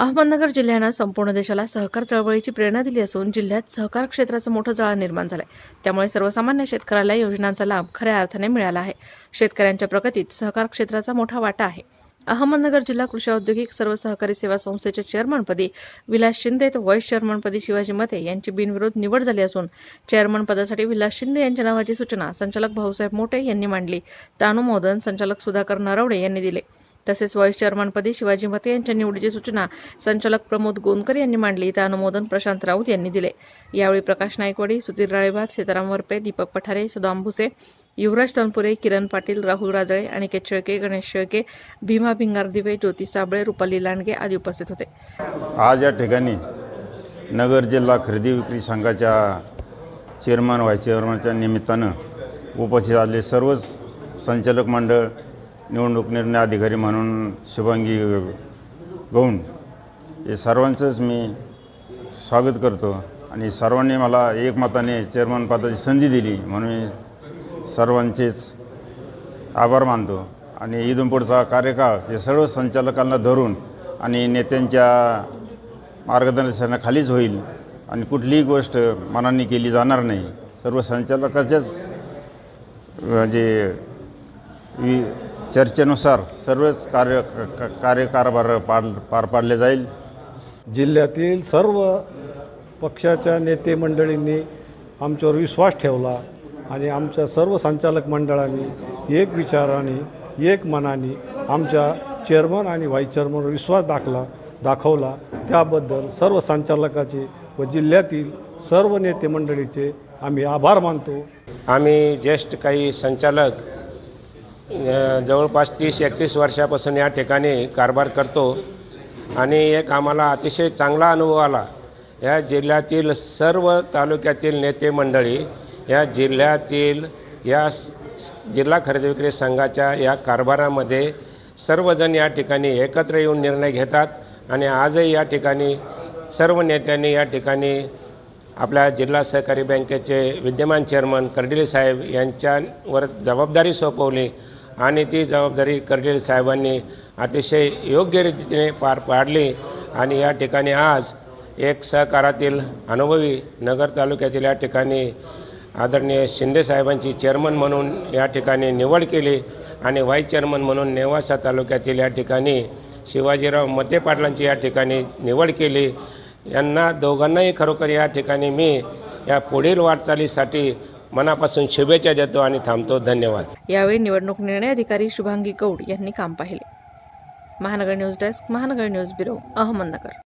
अहमदनगर जिल्ह्यानं संपूर्ण देशाला सहकार चळवळीची प्रेरणा दिली असून जिल्ह्यात सहकार क्षेत्राचं मोठं जाळं निर्माण झालंय. त्यामुळे सर्वसामान्य शेतकऱ्याला योजनांचा लाभ खऱ्या अर्थाने मिळाला आहे. शेतकऱ्यांच्या प्रगतीत सहकार क्षेत्राचा मोठा वाटा आहे. अहमदनगर जिल्हा कृषी औद्योगिक सर्व सहकारी सेवा संस्थेच्या चेअरमनपदी विलास शिंदे तर व्हाईस चेअरमनपदी शिवाजी मते यांची बिनविरोध निवड झाली असून चेअरमन पदासाठी विलास शिंदे यांच्या नावाची सूचना संचालक भाऊसाहेब मोटे यांनी मांडली. तर अनुमोदन संचालक सुधाकर नरवडे यांनी दिले. तसेच व्हाईस चेअरमनपदी शिवाजी मते यांच्या निवडीची सूचना संचालक प्रमोद गोंदकर यांनी मांडली. तर अनुमोदन प्रशांत राऊत यांनी दिले. यावेळी प्रकाश नायकवाडी सुधीर राळेबाग सीताराम वरपे दीपक पठारे सुदाम भुसे युवराज तनपुरे किरण पाटील राहुल राजळे अनिकेत शेळके गणेश शेळके भीमा भिंगार दिवे ज्योती साबळे रुपाली लांडगे आदी उपस्थित होते. आज या ठिकाणी नगर जिल्हा खरेदी विक्री संघाच्या चेअरमन व्हाईस चेअरमनच्या निमित्तानं उपस्थित आले सर्वच संचालक मंडळ निवडणूक निर्णय अधिकारी म्हणून शुभांगी गौंड हे सर्वांचंच मी स्वागत करतो आणि सर्वांनी मला एकमताने चेअरमन पदाची संधी दिली म्हणून मी सर्वांचेच आभार मानतो. आणि इथून पुढचा कार्यकाळ हे सर्व संचालकांना धरून आणि नेत्यांच्या मार्गदर्शनाखालीच होईल आणि कुठलीही गोष्ट मनाने केली जाणार नाही. सर्व संचालकाच्याच म्हणजे वि चर्चेनुसार सर्वच कार्य क- क- कार्यकारभार पार पार पाडले जाईल. जिल्ह्यातील सर्व पक्षाच्या नेते मंडळींनी आमच्यावर विश्वास ठेवला आणि आमच्या सर्व संचालक मंडळांनी एक विचाराने एक मनाने आमच्या चेअरमन आणि व्हाईस चेअरमनवर विश्वास दाखला दाखवला. त्याबद्दल सर्व संचालकाचे व जिल्ह्यातील सर्व नेते मंडळीचे आम्ही आभार मानतो. आम्ही ज्येष्ठ काही संचालक जवळपास तीस एकतीस वर्षापासून या ठिकाणी कारभार करतो. आणि एक आम्हाला अतिशय चांगला अनुभव आला. या जिल्ह्यातील सर्व तालुक्यातील नेते मंडळी या जिल्ह्यातील या जिल्हा खरेदी विक्री संघाच्या या कारभारामध्ये सर्वजण या ठिकाणी एकत्र येऊन निर्णय घेतात. आणि आजही या ठिकाणी सर्व नेत्यांनी या ठिकाणी आपल्या जिल्हा सहकारी बँकेचे विद्यमान चेअरमन कर्डिले साहेब यांच्यावर जबाबदारी सोपवली. आणि ती जबाबदारी कर्डिले साहेबांनी अतिशय योग्य रीतीने पार पाडली. आणि या ठिकाणी आज एक सहकारातील अनुभवी नगर तालुक्यातील या ठिकाणी आदरणीय शिंदे साहेबांची चेअरमन म्हणून या ठिकाणी निवड केली. आणि व्हाईस चेअरमन म्हणून नेवासा तालुक्यातील या ठिकाणी शिवाजीराव मते पाटलांची या ठिकाणी निवड केली. यांना दोघांनाही खरोखर या ठिकाणी मी या पुढील वाटचालीसाठी मनापासून शुभेच्छा देतो आणि थांबतो. धन्यवाद. यावेळी निवडणूक निर्णय अधिकारी शुभांगी गौड यांनी काम पाहिले. Mahanagar news desk Mahanagar news bureau Ahmednagar.